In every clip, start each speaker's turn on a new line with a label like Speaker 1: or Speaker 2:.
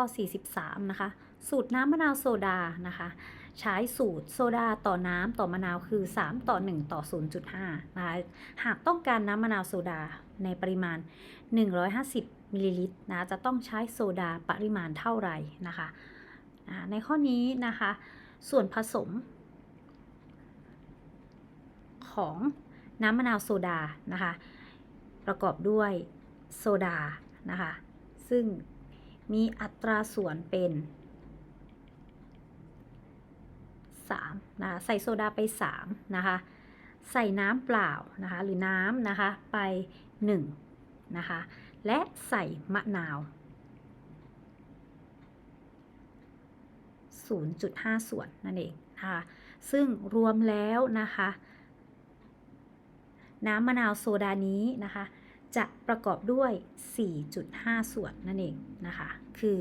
Speaker 1: ข้อ 43 นะคะ สูตรน้ำมะนาวโซดานะคะ ใช้สูตรโซดาต่อน้ำต่อมะนาวคือ 3 ต่อ 1 ต่อ 0.5 นะคะ หากต้องการน้ำมะนาวโซดาในปริมาณ 150 มิลลิลิตรนะจะต้องใช้โซดาปริมาณเท่าไหร่นะคะ ในข้อนี้นะคะ ส่วนผสม ของน้ำมะนาวโซดานะคะ ประกอบด้วยโซดานะคะ ซึ่ง มีอัตราส่วนเป็น 3 นะคะ ใส่โซดาไป 3 นะคะ ใส่น้ำเปล่านะคะ หรือน้ำนะคะ ไป 1 นะคะ และใส่มะนาว 0.5 ส่วนนั่นเองนะคะ ซึ่งรวมแล้วนะคะ น้ำมะนาวโซดานี้นะคะ จะประกอบด้วย 4.5 ส่วนนั่นเองนะคะ คือ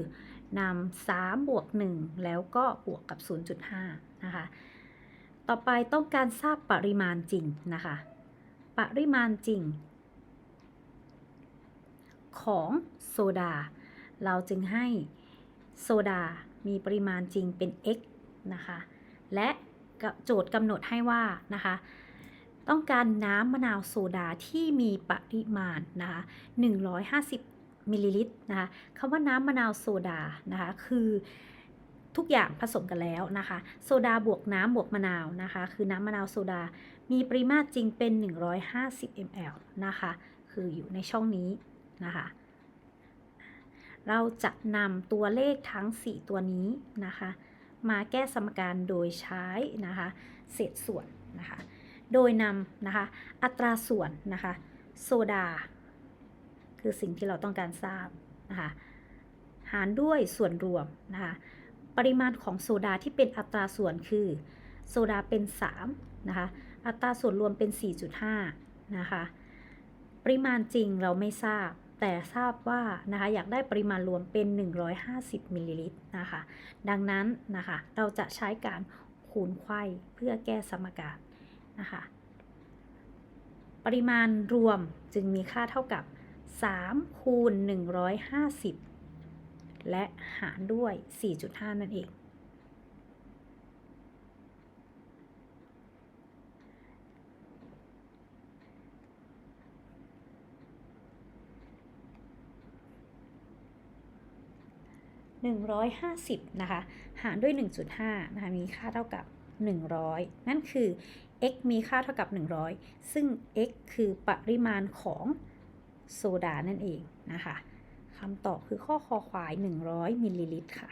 Speaker 1: นำ3บวก 1 แล้วก็บวกกับ 0.5 นะคะ ต่อไปต้องการทราบปริมาณจริงนะคะ ปริมาณจริง ของโซดา เราจึงให้โซดามีปริมาณจริงเป็น x นะคะ และโจทย์กำหนดให้ว่านะคะ ต้องการน้ำมะนาวโซดาที่มีปริมาณนะคะ150มิลลิลิตรนะคะคำว่าน้ำมะนาวโซดานะคะคือทุกอย่างผสมกันแล้วนะคะ โซดาบวกน้ำบวกมะนาวนะคะ คือน้ำมะนาวโซดา มีปริมาตรจริงเป็น 150 ml นะคะ คืออยู่ในช่องนี้นะคะ เราจะนำตัวเลขทั้ง 4 ตัวนี้นะคะ มาแก้สมการโดยใช้นะคะ เศษส่วนนะคะ โดยนำนะคะ อัตราส่วนนะคะโซดา คือสิ่งที่เราต้องการทราบนะคะหารด้วยส่วนรวมนะคะปริมาณของโซดาที่เป็นอัตราส่วนคือโซดาเป็น3นะคะอัตราส่วนรวมเป็น 4.5นะคะปริมาณจริงเราไม่ทราบ แต่ทราบว่านะคะอยากได้ปริมาณรวมเป็น 150มิลลิลิตรนะคะดังนั้นนะคะเราจะใช้การคูณไข้เพื่อแก้สมการ นะคะ ปริมาณรวมจึงมีค่าเท่ากับ 3 คูณ 150 และหารด้วย 4.5 นั่นเอง 150 นะคะ หารด้วย 1.5 นะคะ มีค่าเท่ากับ 100 นั่นคือ x มีค่าเท่ากับ 100 ซึ่ง x คือปริมาณของโซดานั่นเองนะคะคำตอบคือข้อคอควาย 100 มิลลิลิตรค่ะ